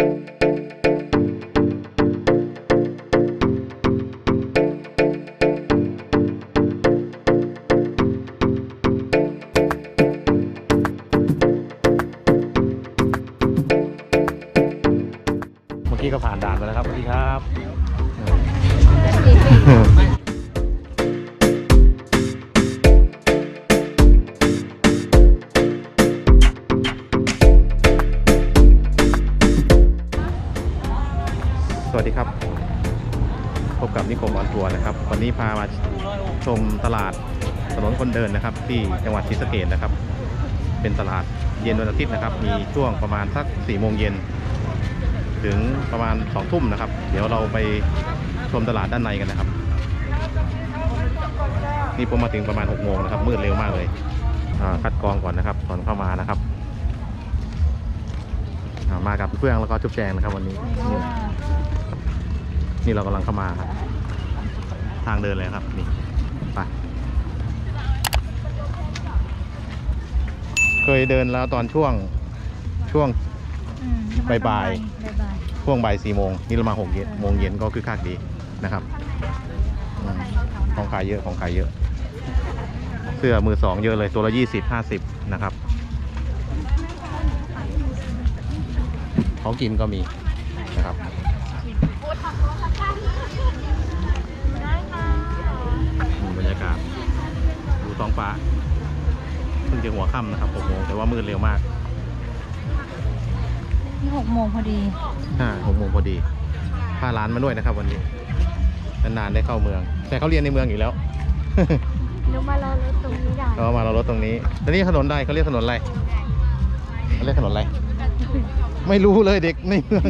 เสวัสดีครับ พบกับนิคมออนทัวร์นะครับ วันนี้พามาชมตลาดถนนคนเดินนะครับ ที่จังหวัดศรีสะเกษนะครับ เป็นตลาดเย็นวันอาทิตย์นะครับ มีช่วงประมาณสัก4โมงเย็นถึงประมาณ2ทุ่มนะครับ เดี๋ยวเราไปชมตลาดด้านในกันนะครับ นี่ผมมาถึงประมาณ6โมงนะครับ มืดเร็วมากเลยอ่าคัดกรองก่อนนะครับก่อนเข้ามานะครับ มากับเพื่อนแล้วก็จุ๊บแจงนะครับวันนี้ นี่นี่เรากำลังเข้ามาครับ ทางเดินเลยครับ นี่ไปเคยเดินแล้วตอนช่วงช่วงอืมบ่ายๆบ่ายช่วงบ่ายสี่โมงนี่เรามาหกเย็นโมงเย็นก็คือคักดีนะครับอืมของขายเยอะของขายเยอะ เสื้อมือสองเยอะเลยตัวละยี่สิบห้าสิบนะครับ ของกินก็มี ฟ้าเพิ่งจะหัวค่ำนะครับหกโมงแต่ว่ามืดเร็วมากๆนี่หกโมงพอดีอ่าหกโมงพอดีพาร้านมาด้วยนะครับ วันนี้นานๆได้เข้าเมือง แต่เขาเรียนในเมืองอยู่แล้วหนูมารอรถตรงนี้ได้เขามาเรารถตรงนี้แล้วนี่ถนนใดเขาเรียกถนนอะไรเขาเรียกถนนอะไรไม่รู้เลยเด็กในเมือง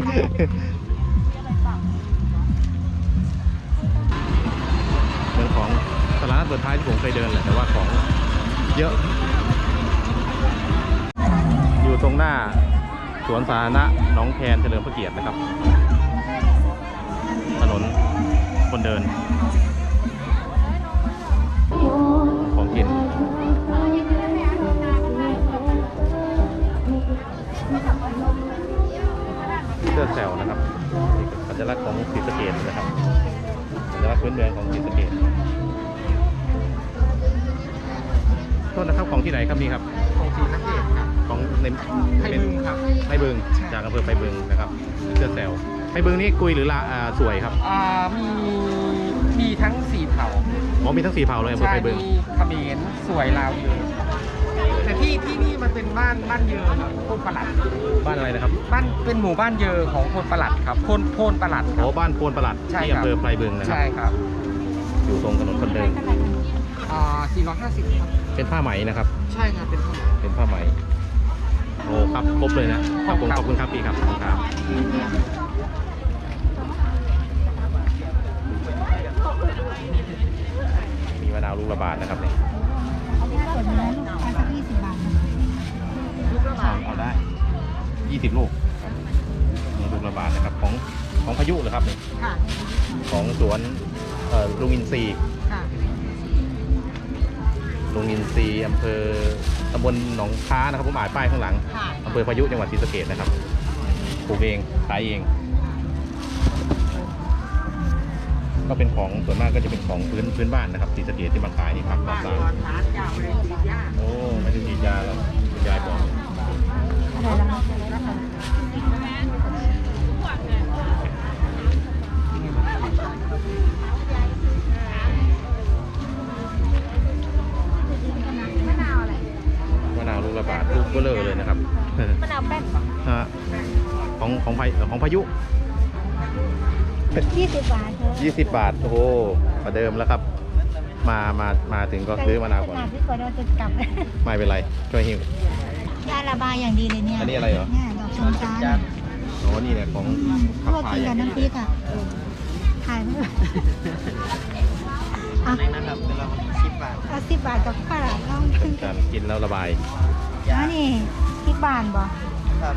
ตลาดนัดเปิดท้ายที่ผมเคยเดินแหละแต่ว่าของเยอะ อยู่ตรงหน้าสวนสาธารณะหนองแคนเฉลิมพระเกียรตินะครับ ถนนคนเดิน ของกินเสื้อแซวนะครับสัญลักษณ์ของศรีสเกดนะครับสัญลักษณ์พื้นเมืองของศรีสเกด ของที่ไหนครับนี่ครับ ของศรีสะเกษครับ ของในไทยบึงครับ ไทยบึงจากอำเภอไทยบึงนะครับเสื้อแซวไทยบึงนี่กุยหรือลาอ่าสวยครับอ่ามีมีทั้งสี่เผ่าอ๋อมีทั้งสี่เผ่าเลยอำเภอใช่ไทยบึง มีเขมรสวยลาวเยอะแต่ที่ที่นี่มันเป็นบ้านบ้านเยอครับโพนประหลัดบ้านอะไรนะครับบ้านเป็นหมู่บ้านเยอของโพนประหลัดครับโพนโพนประหลัดคอ๋รัอบบ้านโพนประหลัดใช่ที่ครับ อำเภอไพรบึงนะครับ ใช่ครับ อยู่ตรงถนนคนเดิน อ่า450ครับ เป็นผ้าไหมนะครับ ใช่ครับเป็นผ้าไหม เป็นผ้าไหม โอ้ครับครบเลยนะขอบคุณครับขอบคุณครับพี่ครับขอบคุณครับมีมะนาวลูกระบาดนะครับเนี่ยส่วนนี้ลูกค้าสักยี่สิบบาทเอาเอาได้ยี่สิบลูกครับมีลูกระบาดนะครับของของพายุเหรอครับเนี่ยค่ะ ของสวนเอ่อลุงอินทรีย์ ค่ะลุงอินทรีย์อำเภอตำบลหนองค้านะครับผมอ่านป้ายข้างหลังค่ะ อำเภอพายุจังหวัดศรีสะเกษนะครับปลูกเองขายเอง ก็เป็นของส่วนมากก็จะเป็นของพื้นพื้นบ้านนะครับศรีสะเกษที่มาขายนี่ผักปลอดสารโอ้ไม่ได้ฉีดยาหรอกคุณยายบอกอะไรล่ะมะ มะนาวแป้นฮะของของพาของพายุยี่สิบบาทเธอ20บาท โอ้โหประเดิมแล้วครับ มามามาถึงก็ซื้อมะนาวก่อนขดที่ก่อนเราจะกลับไม่เป็นไร ช่วยหิ้วยาระบายอย่างดีเลยเนี่ยอันนี้อะไรเหรอเนี่ยดอกชมจานอ๋อนี่เนี่ยของอืมขับพวกพายกินอกัย่าบงดีน้ำพริกอะถ่ายไม่ไหวอะนะครับเดี๋ยวเราชิปบาทเอาสิบบาทกับข้าวลองเป็นการกินแล้วระบายอันนี้พริก บานบ่ครับ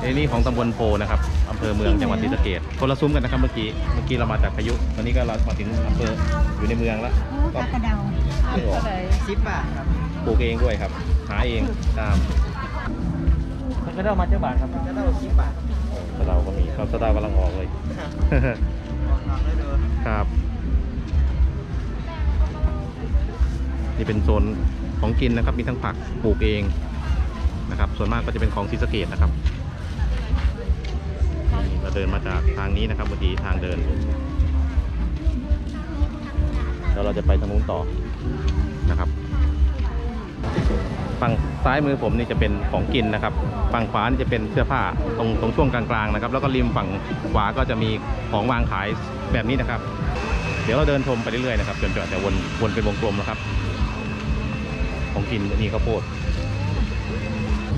ไอ้นี่ของตำบลโพนะครับอำเภอเมืองจังหวัดศรีสะเกษคนละซุ้มกันนะครับเมื่อกี้ เมื่อกี้เรามาจากพายุ ตอนนี้ก็เรามาถึงอำเภออยู่ในเมืองแล้วโอ้ตากระเดาไม่ออกชิปบาทครับปลูกเองด้วยครับ หาเองตามมันก็ได้มาเจ้าบาทครับก็ได้ชิปบาทครับสตาร์กำลังออกเลยครับ นี่เป็นโซนของกินนะครับ มีทั้งผักปลูกเอง นะครับ ส่วนมากก็จะเป็นของศรีสะเกดนะครับเราเดินมาจากทางนี้นะครับบางทีทางเดินแล้วเราจะไปทางนู้นต่อนะครับฝั่งซ้ายมือผมนี่จะเป็นของกินนะครับฝั่งขวานี่จะเป็นเสื้อผ้าตรงตรงช่วงกลางๆนะครับ แล้วก็ริมฝั่งขวาก็จะมีของวางขายแบบนี้นะครับ เดี๋ยวเราเดินชมไปเรื่อยๆนะครับจนจอดแต่วนวนเป็นวงกลมนะครับ ของกินนี่ข้าวโพด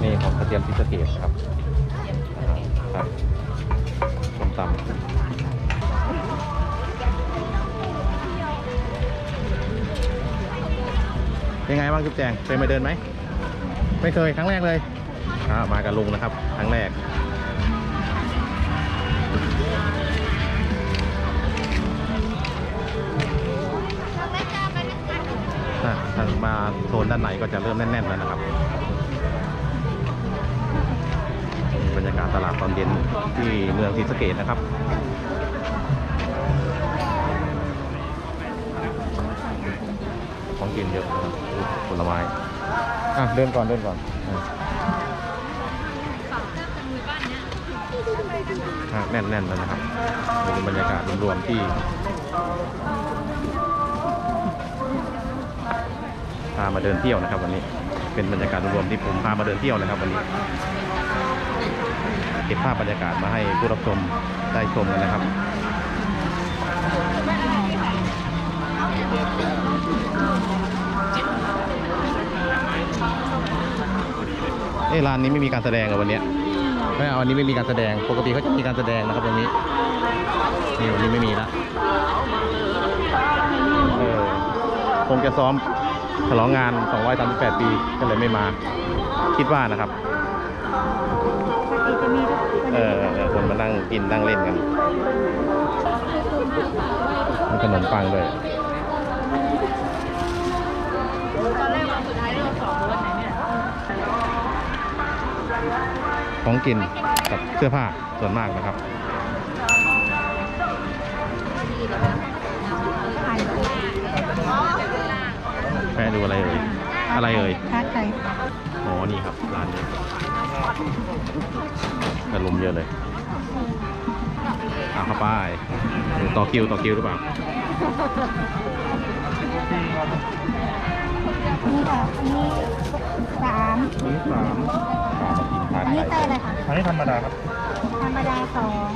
นี่ของกระเทียมพิเศษครับครับส้มตำเป็นไงบ้างจุ๊บแจงเคยมาเดินไหม ไม่เคยครั้งแรกเลยมากับลุงนะครับ ครั้งแรกถ้าทางมาโซนด้านในก็จะเริ่มแน่นๆแล้วนะครับ บรรยากาศตลาดตอนเย็นที่เมืองศรีสะเกดนะครับของกินเยอะนะครับผลไม้อะเดินก่อนเดินก่อนอะอะแน่นๆแล้วนะครับนี่เป็นบรรยากาศรวมๆที่พามาเดินเที่ยวนะครับวันนี้เป็นบรรยากาศรวมๆที่ผมพามาเดินเที่ยวนะครับวันนี้ เก็บภาพบรรยากาศมาให้ผู้รับชมได้ชมกันนะครับเอ้ร้านนี้ไม่มีการแสดงเหรอวันเนี้ยไม่เอาวันนี้ไม่มีการแสดง ปกติเขาจะมีการแสดงนะครับวันนี้นี่วันนี้ไม่มีละเออคงจะซ้อมฉลองงาน 238 ปี ก็เลยไม่มา คิดว่านะครับ เออเออคนมานั่งกินนั่งเล่นกันมีขนมปังด้วยตอนแรกวันสุดท้ายเราสองวันไหนเนี่ยของกินกับเสื้อผ้าส่วนมากนะครับผ่านแม่ดูอะไรเอ่ย อะไรเอ่ยทักไทยอ๋อ นี่ครับ ร้านนี้ แต่ลมเยอะเลยอ่าเข้าไปดูต่อคิวต่อคิวหรือเปล่านี่ค่ะอันนี้สามนี่สามปลามากินทานอันนี้ไข่ไส้อะไรคะอันนี้ธรรมดาครับ ธรรมดาสอง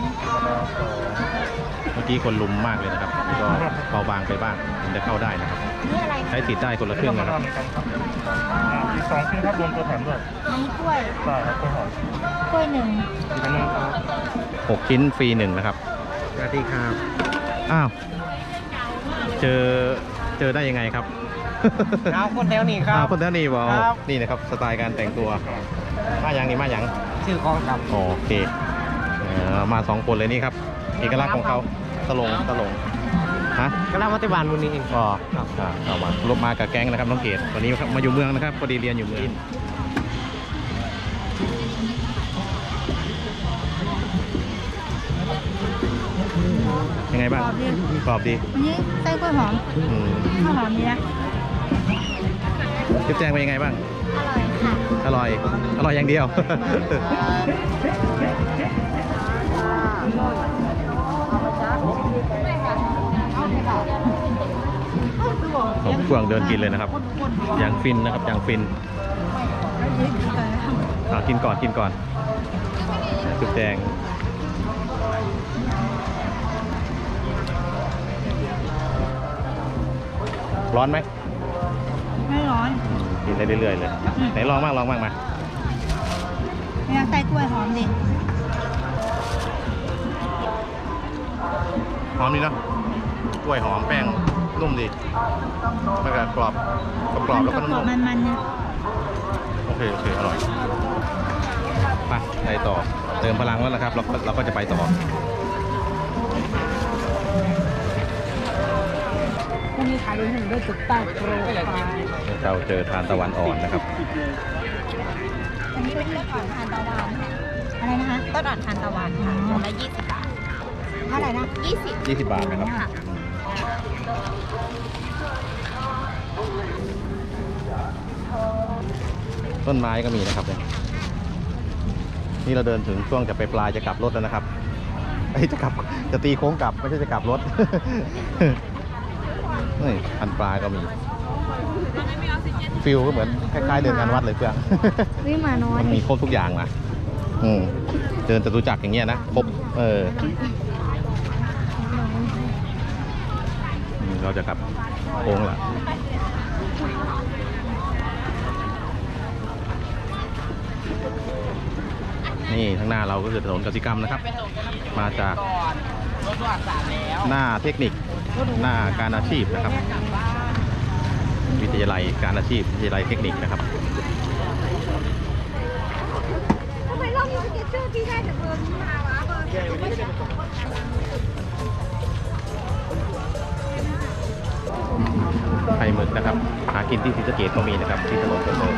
เมื่อกี้คนลุมมากเลยนะครับนี่ก็เบาบางไปบ้างถึงจะเข้าได้นะครับนี่อะไรใช้สิทธิ์ได้คนละครึ่งนะครับอีกสองครึ่งครับรวมตัวแถมด้วยอันนี้กล้วยได้ครับกล้วยหอมกล้วยหนึ่งอีกอันหนึงครับหกชิ้นฟรีหนึ่งนะครับสวัสดีครับอ้าวเจอเจอได้ยังไงครับ เอาคนแถวนี้ครัอ้าวบคนเท่านี้บอกครับ นี่นะครับสไตล์การแต่งตัวมายังนี่มายังชื่อของครับ โอเคเอ่อมาสองคนเลยนี่ครับ เอกลักษณ์ของเขา ตลงตลงฮะกำลังมาติบานวันนี้เองก็อ่าเอามารบมากับแก๊งนะครับน้องเกดวันนี้มาอยู่เมืองนะครับพอดีเรียนอยู่เมืองยังไงบ้างกรอบดีกรอบดีอันนี้ไส้กล้วยหอมอืมข้าวหอมดีนะจิ๊บแจงเป็นยังไงบ้าง อร่อยค่ะ อร่อย อร่อยอย่างเดียว ผมเฟื่องเดินกินเลยนะครับอย่างฟินนะครับอย่างฟินอ่ากินก่อนกินก่อนจุบแดงร้อนไหมไม่ร้อนกินได้เรื่อยๆเลยไหนลองบ้างลองบ้างมาเนี่ยไส้กล้วยหอมดิหอมดีเนาะกล้วยหอมแป้ง นุ่มดีมันก็กรอบกรอบๆแล้วก็กรนุ่อบมๆมันๆเนี่ยๆโอเคโอเคอร่อยไปไปต่อเติมพลังแล้วนะครับเราก็เราก็จะไปต่อพรุ่งนี้ขายด้วยหนึ่งด้วยจุดใต้โปรไฟล์เราเจอทานตะวันอ่อนนะครับอันนี้ก็ที่ก่อนทานตะวันอันอะไรนะคะต้นอ่อนทานตะวันค่ะหัวละยี่สิบบาทเท่าไหร่นะยี่สิบ20บาทนะครับ ต้นไม้ก็มีนะครับเนี่ยนี่เราเดินถึงช่วงจะไปปลายจะกลับรถแล้วนะครับไอ้ยจะกลับจะตีโค้งกลับไม่ใช่จะกลับรถนี่พันปลาก็มี ฟิลก็เหมือนคล้ายๆเดินงานวัดเลยเพื่อนวิ่งมาน้อยมันมีครบทุกอย่างนะอืมเดินจตุจักรอย่างเงี้ยนะครบเอออืม เราจะกลับโค้งละนี่ข้างหน้าเราก็คือถนนกสิกรรมนะครับ มาจากหน้าเทคนิคหน้าการอาชีพนะครับ วิทยาลัยการอาชีพวิทยาลัยเทคนิคนะครับทำไมรอบนี้สเก็ตเจอร์ที่ได้แต่เบอร์นี้มาวะเบอร์ ไข่หมึกนะครับ หากินที่ศรีสะเกดก็มีนะครับ ที่ถนนคนเดิน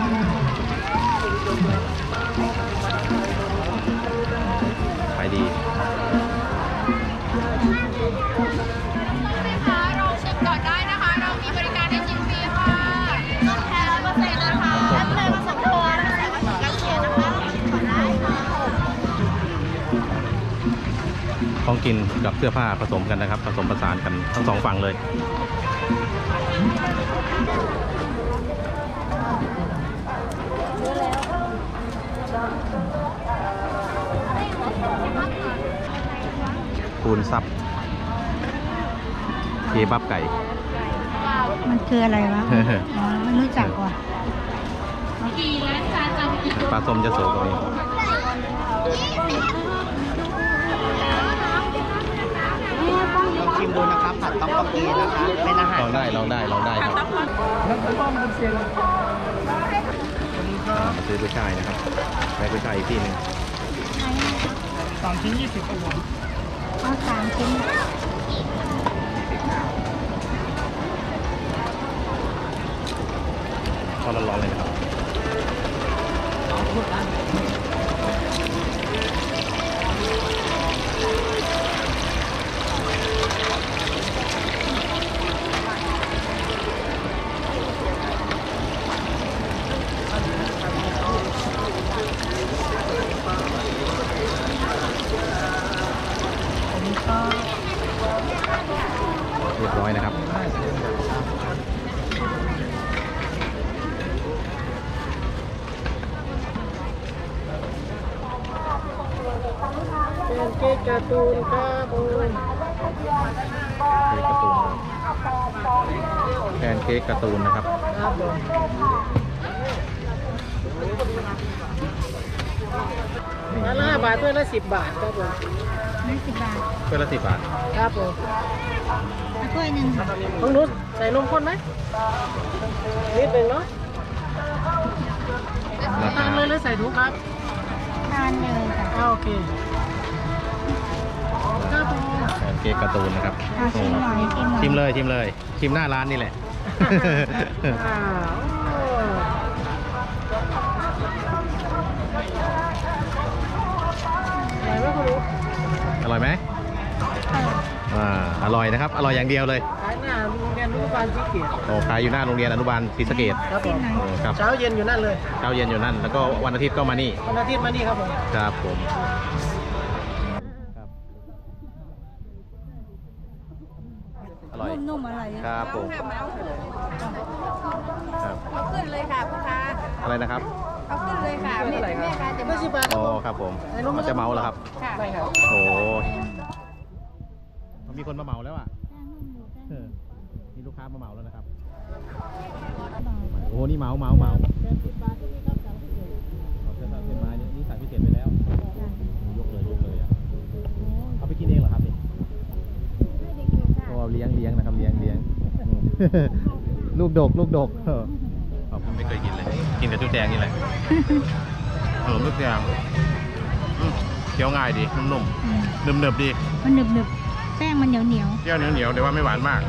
ขายดีค่ะลองชิมก่อนได้นะคะเรามีบริการให้ชิมฟรีค่ะต้นแท้ร้อยเปอร์เซ็นต์นะคะน้ำเลยผสมตัวไม่ใส่วัตถุกันเชียนะคะลองชิมก่อนได้ค่ะของกินกับเสื้อผ้าผสมกันนะครับ ผสมผสานกันทั้งสองฝั่งเลย คูณซับเคบับไก่ มันคืออะไรวะ อ๋อไม่รู้จักว่ะปลาส้มจะโสก็มีลองชิมดูนะครับผัดต้องปอกเกนะคะเป็นอาหารลองได้ลองได้ลองได้ครับแล้วก็ต้มบุญเซียนอ่ามาซื้อกุ้ยช่ายนะครับไปกุ้ยช่ายอีกที่หนึ่งสองชิ้นยี่สิบกว่า ทเอาสามชิ้นทอดร้อนเลย เป็นเค้กการ์ตูนครับโอ้ยแพนเค้กการ์ตูนนะครับ ครับผมอันละห้าบาทด้วยละสิบบาทครับผมนี่สิบบาท เพื่อละสิบบาท ครับผมเอา ถ้วยหนึ่งต้องนุชใส่นมข้นไหมนิดหนึ่งเนาะตาคามเลยหรือใส่ถุงครับทานเลยค่ะอ่าโอเคครับผมแพนเค้กการ์ตูนนะครับเอาชิมหน่อยชิมหน่อยชิมเลยชิมเลยชิมหน้าร้านนี่แหละ อ่าโอ้ไหนไม่คุณรู้อร่อยไหม อ่าอร่อยนะครับ อร่อยอย่างเดียวเลย ขายหน้าโรงเรียนอนุบาลสีเกียรติโอ้ขายอยู่หน้าโรงเรียนอนุบาลศรีสะเกดครับผมโอ้ครับเช้าเย็นอยู่นั่นเลยเช้าเย็นอยู่นั่น แล้วก็วันอาทิตย์ก็มานี่ วันอาทิตย์มานี่ครับผม ครับผมครับอร่อย นุ่มๆอร่อยครับผมครับเอาขึ้นเลยค่ะพ่อค้าอะไรนะครับ เอาขึ้นเลยค่ะแม่แม่ค้าจะไม่มาสิบบาทคอ๋รัอบผมครับผมไหนลงมามันจะเมาแล้วครับค่ะ ไม่ครับ โอ้ย มีคนมาเหมาแล้วอะเออมีลูกค้ามาเหมาแล้วนะครับ โอ้โหนี่เหมาเหมาเหมาเอาเส้นเส้นไม้นี่นี่ใส่พิเศษไปแล้วยกเลยยกเลยอะเอาไปกินเองเหรอครับนี่ก็เลี้ยงเลี้ยงนะครับเลี้ยงเลี้ยงอืม ลูกดก ลูกดกเออผมไม่เคยกินเลย กินแต่จุ๊แดงนี่แหละขนมจุ๊แดงอืมเคี้ยวง่ายดีนุ่มๆเนิบๆดีมันหนึบหนึบๆแป้ง มันเหนียวเหนียวเคี้ยวเหนียวๆแต่ว่าไม่หวานมาก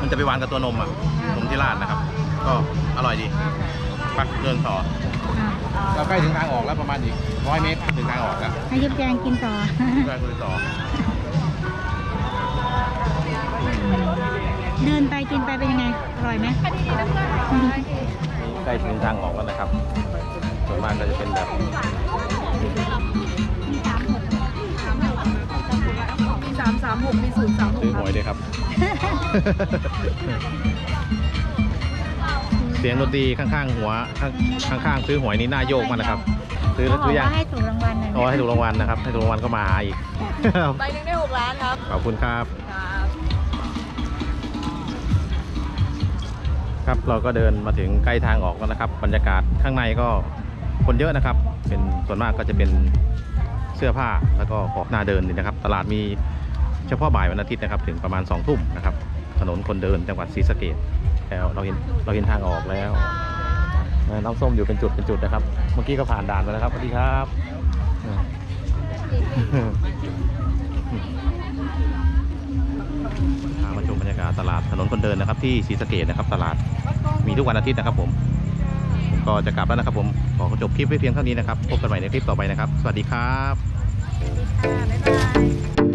มันจะไปหวานกับตัวนมอะนมที่ราดนะครับ ก็อร่อยดีไปเดินต่ออะเราใกล้ถึงทางออกแล้วประมาณอีกร้อยเมตรถึงทางออกแล้วให้ยุบแจงกินต่อได้คุยต่อ เดินไปกินไปเป็นยังไง อร่อยไหมใกล้ถึงทางออกแล้วนะครับ ส่วนมากก็จะเป็นแบบามสามหกมีศูนย์สามหกซื้อหวยด้วยครับ เสียงดนตรีข้างๆหัวข้างข้างๆซื้อหวยนี่น่าโยกมากนะครับ ซื้อเขาบซื้อกอยังว่าให้ถูกรางวัลนะอ๋อให้ถูกรางวัลนะครับ ให้ถูกรางวัลก็มาหาอีก ใบหนึ่งได้หกล้านครับ ขอบคุณครับครับ ครับเราก็เดินมาถึงใกล้ทางออกแล้วนะครับ บรรยากาศข้างในก็คนเยอะนะครับ เป็นส่วนมากก็จะเป็นเสื้อผ้าแล้วก็ของหน้าเดินนี่นะครับ ตลาดมี เฉพาะบ่ายวันอาทิตย์นะครับถึงประมาณ2องทุ่มนะครับ ถนนคนเดินจังหวัดศรีสะเกดแล้วเราเห็นเราเห็นทางออกแล้วน้ำส้มอยู่เป็นจุดเป็นจุดนะครับ เมื่อกี้ก็ผ่านด่านไปแล้วครับสวัสดีครับพามาชมบรรยากาศตลาดถนนคนเดินนะครับ ที่ศรีสะเกดนะครับ ตลาดมีทุกวันอาทิตย์นะครับ ผมผมก็จะกลับแล้วนะครับ ผมขอจบคลิปไว้เพียงเท่านี้นะครับพบกันใหม่ในคลิปต่อไปนะครับ สวัสดีครับบ๊ายบาย